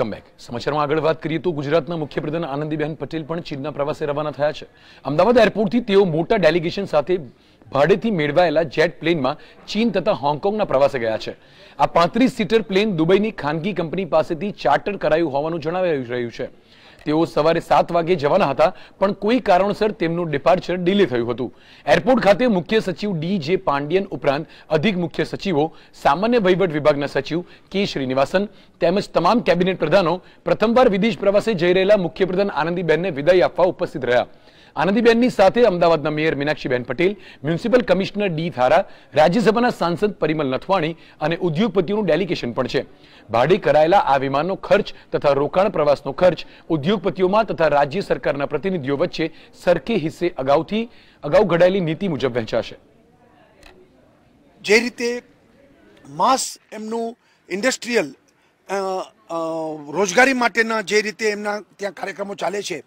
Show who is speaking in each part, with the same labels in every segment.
Speaker 1: Welcome back સમાચારમાં આગળ વાત કરીએ તો ગુજરાતના મુખ્યપ્રધાન આનંદીબેન પટેલ પણ ચીનના પ્રવાસે રવાના થયા છે. અમદાવાદ એરપોર્ટથી તેઓ મોટા ડેલિગેશન સાથે ભાડેથી મેળવાયેલા જેટ પ્લેનમાં ચીન તથા હોંગકોંગના પ્રવાસે ગયા છે. આ પાંત્રીસ સીટર પ્લેન દુબઈની ખાનગી કંપની પાસેથી ચાર્ટર કરાયું હોવાનું જણાવી રહ્યું છે. તેઓ સવારે સાત વાગે જવાના હતા, પણ કોઈ કારણોસર તેમનું ડિપાર્ચર ડીલે થયું હતું. એરપોર્ટ ખાતે મુખ્ય સચિવ ડી જે પાંડિયન ઉપરાંત અધિક મુખ્ય સચિવો, સામાન્ય વહીવટ વિભાગના સચિવ કે શ્રીનિવાસન તેમજ તમામ કેબિનેટ પ્રધાનો પ્રથમવાર વિદેશ પ્રવાસે જઈ રહેલા મુખ્યપ્રધાન આનંદીબેનને વિદાય આપવા ઉપસ્થિત રહ્યા. આનંદીબેનની સાથે અમદાવાદના mayor Meenakshiben Patel, municipal commissioner D Thara રાજ્યસભાના સાંસદ પરિમલ નથવાણી અને ઉદ્યોગપતિઓનું ડેલિગેશન પણ છે. ભાડે કરાયેલા આ વિમાનનો ખર્ચ તથા રોકાણ પ્રવાસનો ખર્ચ ઉદ્યોગપતિઓમાં તથા રાજ્ય સરકારના પ્રતિનિધિઓ વચ્ચે સરખે હિસ્સે અગાઉથી અગાઉ ઘડાયેલી નીતિ મુજબ વહેંચાશે.
Speaker 2: જે રીતે માસ એમનું ઇન્ડસ્ટ્રીયલ રોજગારી માટેના જે રીતે એમના ત્યાં કાર્યક્રમો ચાલે છે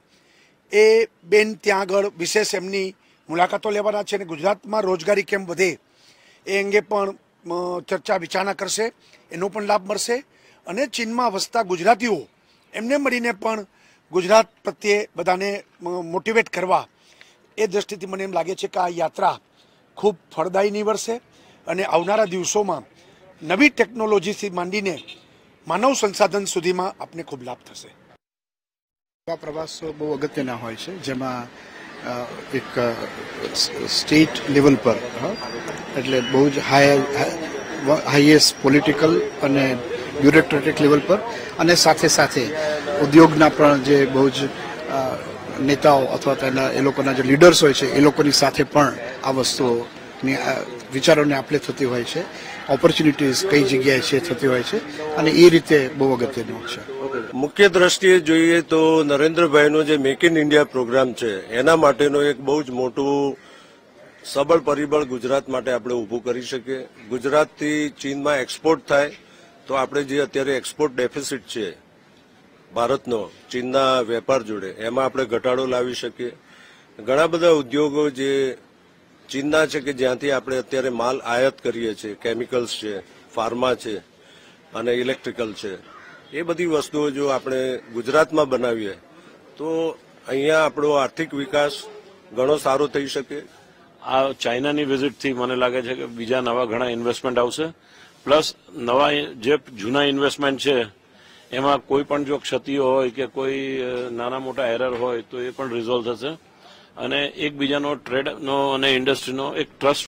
Speaker 2: એ બેન ત્યાં આગળ વિશેષ એમની મુલાકાતો લેવાના છે અને ગુજરાતમાં રોજગારી કેમ વધે એ અંગે પણ ચર્ચા વિચારણા કરશે. એનો પણ લાભ મળશે. અને ચીનમાં વસતા ગુજરાતીઓ, એમને મળીને પણ ગુજરાત પ્રત્યે બધાને મોટિવેટ કરવા એ દ્રષ્ટિથી મને એમ લાગે છે કે આ યાત્રા ખૂબ ફળદાયી નીવડશે અને આવનારા દિવસોમાં નવી ટેકનોલોજીથી માંડીને માનવ સંસાધન સુધીમાં આપને ખૂબ લાભ થશે.
Speaker 3: આ પ્રવાસો બહુ અગત્યના હોય છે. જેમાં એક સ્ટેટ લેવલ પર એટલે બહુ જ હાઈ હાઈએસ્ટ પોલિટિકલ અને બ્યુરોક્રેટિક લેવલ પર અને સાથે સાથે ઉદ્યોગના પણ જે બહુ જ નેતાઓ અથવા તેના એ લોકોના જે લીડર્સ હોય છે, એ લોકોની સાથે પણ આ વસ્તુઓની અ, વિચારોને આપલે થતી હોય છે. ઓપોર્ચ્યુનિટીઝ કઈ જગ્યાએ છે થતી હોય છે. અને એ રીતે બહુ અગત્યનું છે.
Speaker 4: મુખ્ય દ્રષ્ટિએ જોઈએ તો નરેન્દ્રભાઈનો જે મેક ઇન ઇન્ડિયા પ્રોગ્રામ છે એના માટેનો એક બહુ જ મોટું સબળ પરિબળ ગુજરાત માટે આપણે ઊભું કરી શકીએ. ગુજરાતથી ચીનમાં એક્સપોર્ટ થાય તો આપણે જે અત્યારે એક્સપોર્ટ ડેફિસિટ છે ભારતનો ચીનના વેપાર જોડે એમાં આપણે ઘટાડો લાવી શકીએ. ઘણા બધા ઉદ્યોગો જે ચીનના છે કે જ્યાંથી આપણે અત્યારે માલ આયાત કરીએ છીએ કેમિકલ્સ છે ફાર્મા છે અને ઇલેક્ટ્રિકલ છે, એ બધી વસ્તુઓ જો આપણે ગુજરાતમાં બનાવીએ, તો અહીંયા આપણો આર્થિક વિકાસ ઘણો સારો થઈ શકે.
Speaker 5: આ ચાઇનાની વિઝિટથી મને લાગે છે કે બીજા નવા ઘણા ઇન્વેસ્ટમેન્ટ આવશે. પ્લસ નવા જે જૂના ઇન્વેસ્ટમેન્ટ છે, એમાં કોઈ પણ જો ક્ષતિઓ હોય કે કોઈ નાના મોટા એરર હોય તો એ પણ રિઝોલ્વ થશે. અને એકબીજાનો ટ્રેડનો અને ઇન્ડસ્ટ્રીનો એક ટ્રસ્ટ